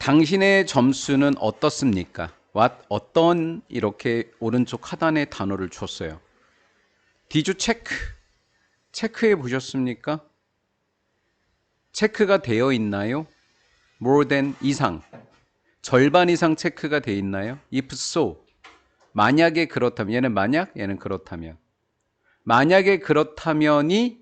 당신의 점수는 어떻습니까? what 어떤 이렇게 오른쪽 하단에 단어를 줬어요. You check? 체크해 보셨습니까? 체크가 되어 있나요? more than 이상. 절반 이상 체크가 돼 있나요? if so. 만약에 그렇다면 얘는 만약 얘는 그렇다면 만약에 그렇다면이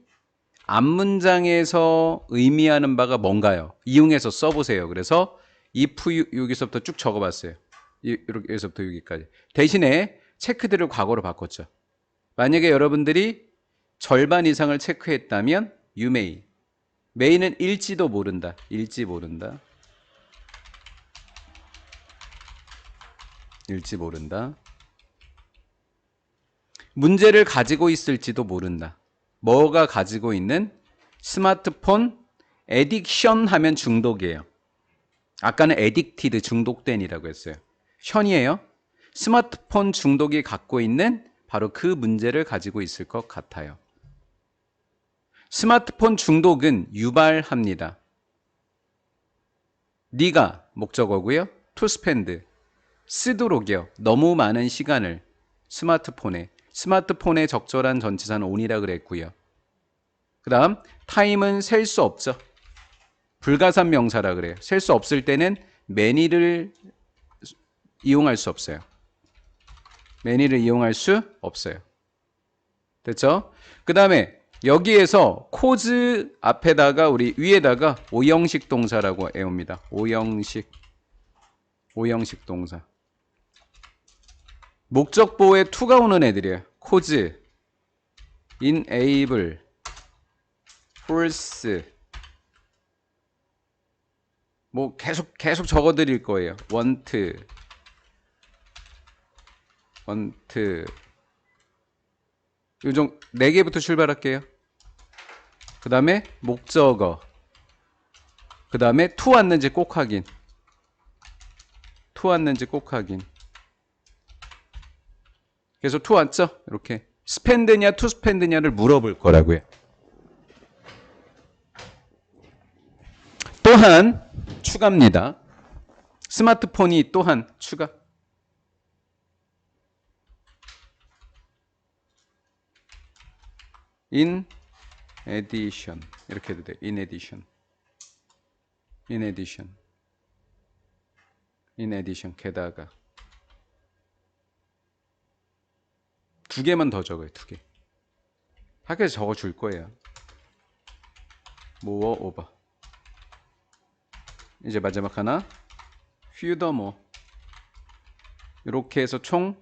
앞문장에서 의미하는 바가 뭔가요? 이용해서 써보세요. 그래서 if 유- 여기서부터 쭉 적어봤어요. 이- 이렇게 여기서부터 여기까지. 대신에 체크들을 과거로 바꿨죠. 만약에 여러분들이 절반 이상을 체크했다면 you may. may는 일지도 모른다. 일지 모른다. 일지 모른다. 문제를 가지고 있을지도 모른다. 뭐가 가지고 있는 스마트폰 에딕션 하면 중독이에요. 아까는 에딕티드 중독된이라고 했어요. 션이에요. 스마트폰 중독이 갖고 있는 바로 그 문제를 가지고 있을 것 같아요. 스마트폰 중독은 유발합니다. 네가 목적어고요. spend 쓰도록이요. 너무 많은 시간을 스마트폰에 스마트폰에 적절한 전치사는 on이라 그랬고요. 그다음 타임은 셀 수 없죠. 불가산 명사라 그래요. 셀 수 없을 때는 many를 이용할 수 없어요. many를 이용할 수 없어요. 됐죠? 그 다음에 여기에서 코즈 앞에다가 우리 위에다가 오형식 동사라고 애웁니다. 오형식 오형식 동사. 목적보에 투가 오는 애들이에요. 코즈, enable, force. 뭐 계속 계속 적어 드릴 거예요. want, want. 요정 네 개부터 출발할게요. 그 다음에 목적어. 그 다음에 to 왔는지 꼭 확인. to 왔는지 꼭 확인. 그래서 to 왔죠? 이렇게 스펜드냐 투 스펜드냐를 물어볼 거라고요. 또한 추가입니다. 스마트폰이 또한 추가. in addition 이렇게 해도 돼. in addition. in addition. in addition 게다가 두 개만 더 적어요. 두 개. 학교에서 적어 줄 거예요. more over. 이제 마지막 하나. furthermore. 이렇게 해서 총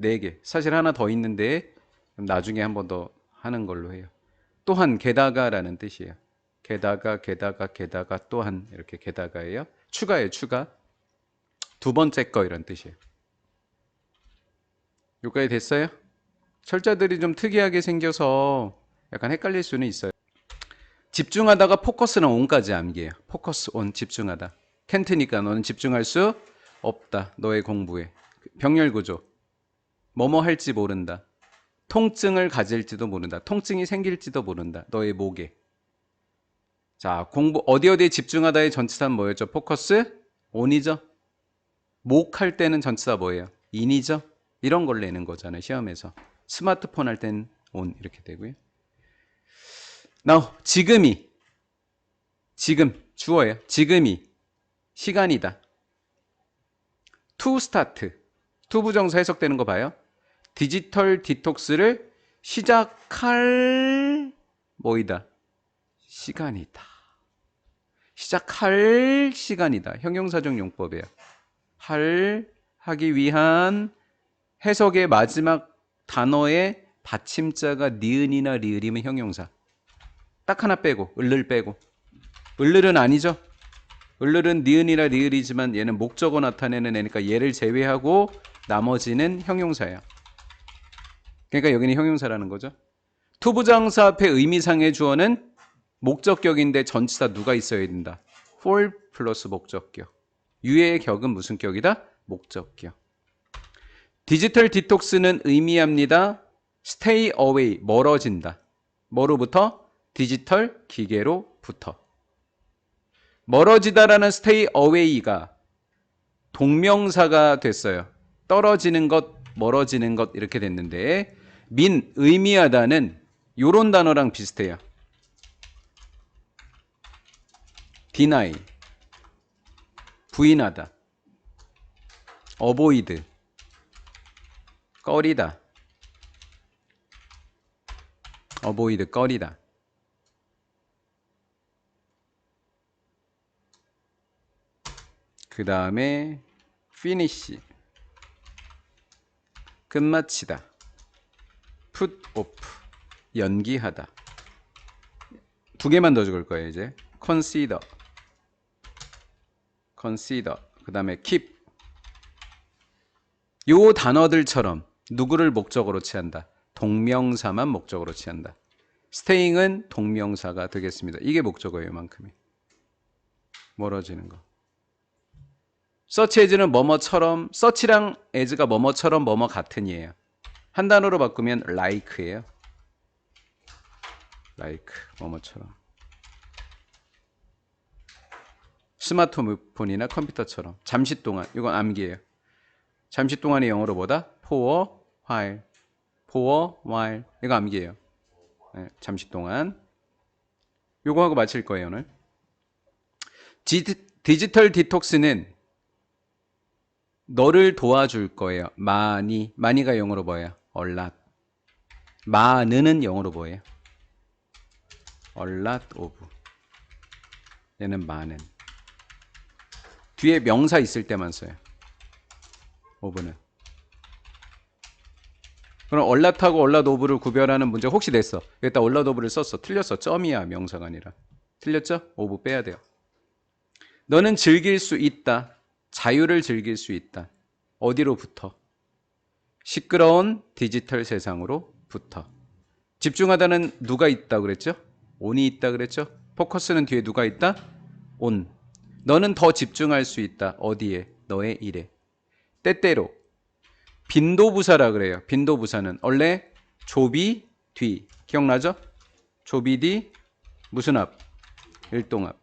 4개. 사실 하나 더 있는데 나중에 한 번 더 하는 걸로 해요. 또한 게다가라는 뜻이에요. 게다가 게다가 게다가 또한 이렇게 게다가예요. 추가예요, 추가. 두 번째 거 이런 뜻이에요. 여기까지 됐어요? 철자들이 좀 특이하게 생겨서 약간 헷갈릴 수는 있어요. 집중하다가 포커스는 온까지 암기해요. 포커스 온 집중하다. 캔트니까 너는 집중할 수 없다. 너의 공부에. 병렬 구조. 뭐뭐 할지 모른다. 통증을 가질지도 모른다. 통증이 생길지도 모른다. 너의 목에. 자, 공부 어디 어디에 집중하다의 전치사는 뭐였죠? 포커스 온이죠. 목 할 때는 전치사 뭐예요? 인이죠. 이런 걸 내는 거잖아요. 시험에서. 스마트폰 할땐온 이렇게 되고요. Now 지금이 지금 주어예요. 지금이 시간이다. to start to 부정사 해석되는 거 봐요. 디지털 디톡스를 시작할 뭐이다. 시간이다. 시작할 시간이다. 형용사적 용법이에요. 할 하기 위한 해석의 마지막 단어의 받침자가 니은이나 리을이면 형용사. 딱 하나 빼고 을를 빼고 을을은 아니죠. 을을은 니은이나 리을이지만 얘는 목적어 나타내는 애니까 얘를 제외하고 나머지는 형용사예요. 그러니까 여기는 형용사라는 거죠. 투부정사 앞에 의미상의 주어는 목적격인데 전치사 누가 있어야 된다. for 플러스 목적격. 유의 격은 무슨 격이다? 목적격. 디지털 디톡스는 의미합니다. stay away, 멀어진다. 뭐로부터? 디지털 기계로부터. 멀어지다라는 stay away가 동명사가 됐어요. 떨어지는 것, 멀어지는 것 이렇게 됐는데 민 의미하다는 요런 단어랑 비슷해요. deny 부인하다 avoid 꺼리다 avoid 꺼리다 그 다음에 finish. 끝마치다. put off. 연기하다. 두 개만 더 적을 거예요 이제. consider. consider. 그 다음에 keep. 요 단어들처럼 누구를 목적으로 취한다? 동명사만 목적으로 취한다. staying은 동명사가 되겠습니다. 이게 목적어예요 만큼이. 멀어지는 거 서치 에즈는 뭐뭐처럼 서치랑 에즈가 뭐뭐처럼 뭐뭐 같은이에요. 한 단어로 바꾸면 like예요. like 뭐뭐처럼. 스마트폰이나 컴퓨터처럼 잠시 동안 이건 암기예요. 잠시 동안의 영어로 뭐다? for while. for while. 이거 암기예요. 네, 잠시 동안. 요거 하고 마칠 거예요, 오늘. 지, 디지털 디톡스는 너를 도와줄 거예요. 많이. 많이가 영어로 뭐예요? lot. 많은은 영어로 뭐예요? lot of. 얘는 많은. 뒤에 명사 있을 때만 써요. of는. 그럼 a lot of를 구별하는 문제 혹시 냈어. 여기다 lot of를 썼어. 틀렸어. 점이야. 명사가 아니라. 틀렸죠? of 빼야 돼요. 너는 즐길 수 있다. 자유를 즐길 수 있다. 어디로부터? 시끄러운 디지털 세상으로부터. 집중하다는 누가 있다 그랬죠? 온이 있다 그랬죠? 포커스는 뒤에 누가 있다? 온. 너는 더 집중할 수 있다. 어디에? 너의 일에. 때때로. 빈도부사라 그래요. 빈도부사는 원래 조비 뒤. 기억나죠? 조비 뒤 무슨 앞? 일동합.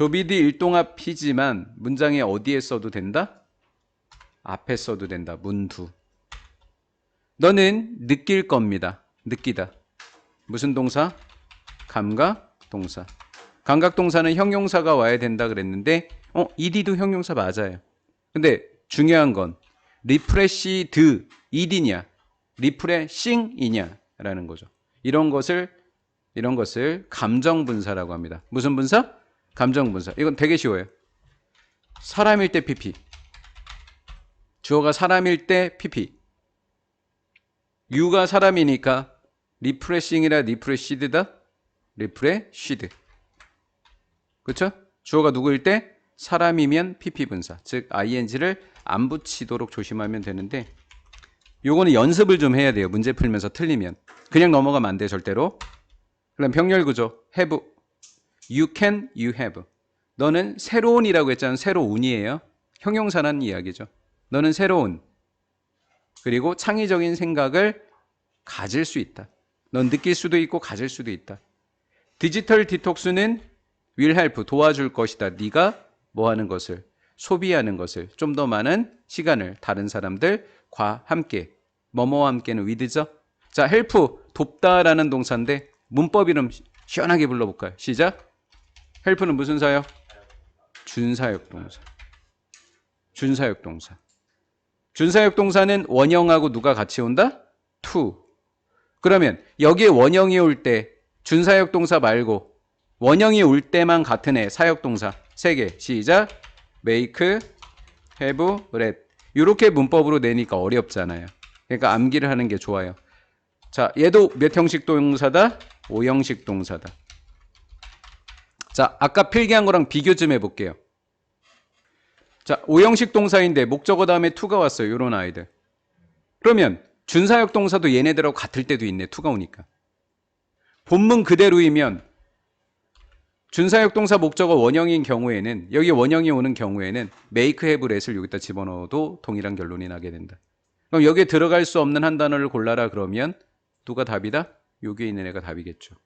조비디 일동합이지만 문장에 어디에 써도 된다? 앞에 써도 된다. 문두. 너는 느낄 겁니다. 느끼다. 무슨 동사? 감각 동사. 감각 동사는 형용사가 와야 된다 그랬는데 어, ed도 형용사 맞아요. 근데 중요한 건 리프레시드 ed냐? 리프레싱이냐라는 거죠. 이런 것을 이런 것을 감정 분사라고 합니다. 무슨 분사? 감정 분사. 이건 되게 쉬워요. 사람일 때 PP. 주어가 사람일 때 PP. 유가 사람이니까 리프레싱이라 리프레시드다. 리프레시드. 그렇죠? 주어가 누구일 때 사람이면 PP 분사. 즉 ing를 안 붙이도록 조심하면 되는데 요거는 연습을 좀 해야 돼요. 문제 풀면서 틀리면. 그냥 넘어가면 안 돼, 절대로. 그럼 병렬 구조. have You can, you have. 너는 새로운이라고 했잖아. 새로운이에요. 형용사라는 이야기죠. 너는 새로운. 그리고 창의적인 생각을 가질 수 있다. 넌 느낄 수도 있고 가질 수도 있다. 디지털 디톡스는 will help 도와줄 것이다. 네가 뭐 하는 것을 소비하는 것을 좀 더 많은 시간을 다른 사람들과 함께 뭐뭐와 함께는 with죠. 자, help 돕다라는 동사인데 문법 이름 시원하게 불러볼까요? 시작. 헬프는 무슨 사역? 준사역 동사. 준사역 동사. 준사역 동사는 원형하고 누가 같이 온다? to. 그러면 여기에 원형이 올 때 준사역 동사 말고 원형이 올 때만 같은 애 사역 동사 세 개. 시작. make, have, read. 이렇게 문법으로 내니까 어렵잖아요. 그러니까 암기를 하는 게 좋아요. 자, 얘도 몇 형식 동사다? 5형식 동사다. 자, 아까 필기한 거랑 비교 좀 해볼게요. 자, 오형식 동사인데 목적어 다음에 투가 왔어요. 요런 아이들. 그러면 준사역 동사도 얘네들하고 같을 때도 있네. 투가 오니까. 본문 그대로이면 준사역 동사 목적어 원형인 경우에는 여기 원형이 오는 경우에는 make, have, let을 여기다 집어넣어도 동일한 결론이 나게 된다. 그럼 여기에 들어갈 수 없는 한 단어를 골라라 그러면 누가 답이다? 여기에 있는 애가 답이겠죠.